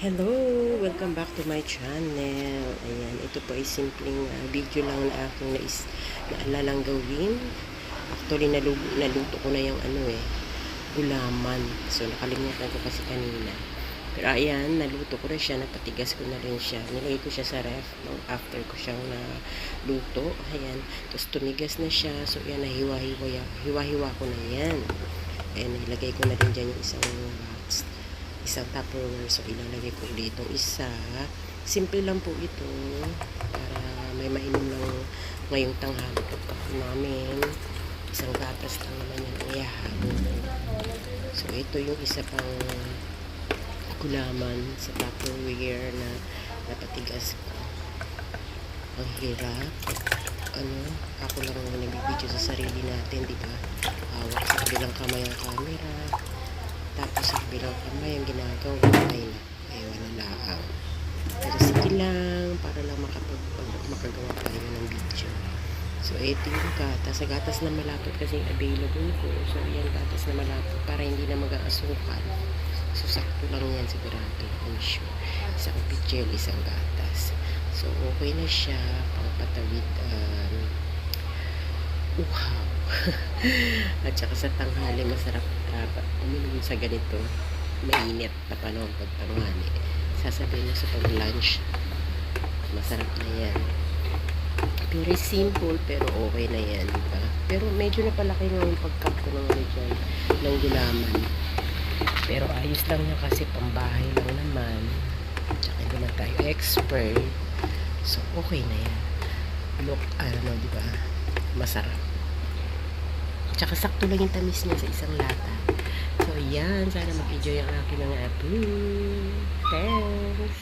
Hello! Welcome back to my channel. Ayan, ito po ay simpleng ah, video lang na aking nais, naalalang gawin. Actually, naluto, naluto ko na yung ano eh, gulaman. So, nakalimutan ko kasi kanina. Pero ayan, naluto ko na siya, napatigas ko na rin siya. Nilagay ko siya sa ref no, after ko siyang naluto. Ayan, tapos tumigas na siya. So, ayan, nahiwa-hiwa, hiwa-hiwa ko na yan. Ayan, nilagay ko na rin dyan yung isang box isang tupperware. So, ilalagay ko ulit itong isa. Simple lang po ito para may mainom lang ngayong tanghali pagkain namin. Isang gatas lang naman yung iyahabol. So, ito yung isa pang gulaman sa tupperware na napatigas ko. Ang hirap. Ano, ako lang ang nagbibideo sa sarili natin, di ba? Hawak sa kabilang kamay ang camera. Kabilang kamay ang ginagawa ay ay wala lang. Pero sige lang, para lang makapag, pag- makagawa tayo ng video. So, ito yung gatas. Sa gatas na malapot kasi available ko. So, yan gatas na malapot para hindi na mag-aasukan. So, sakto lang yan sigurado. I'm sure. Isang pichel, isang gatas. So, okay na siya. Pangpatawid um, uhaw. At saka sa tanghali, masarap uh, uminom sa ganito. Mainit na panahon pag tanghali. Sasabihin mo sa pag-lunch, masarap na yan. Very simple, pero okay na yan, di ba? Pero medyo napalaki nga yung pag-cut ko ng ano ng gulaman. Pero ayos lang niya kasi pambahay lang naman. Tsaka hindi naman tayo expert. So, okay na yan. Look, ano, di ba? masarap. Tsaka sakto lang yung tamis niya sa isang lata. So, yan. Sana mag-enjoy ang aking mga apple. Thanks!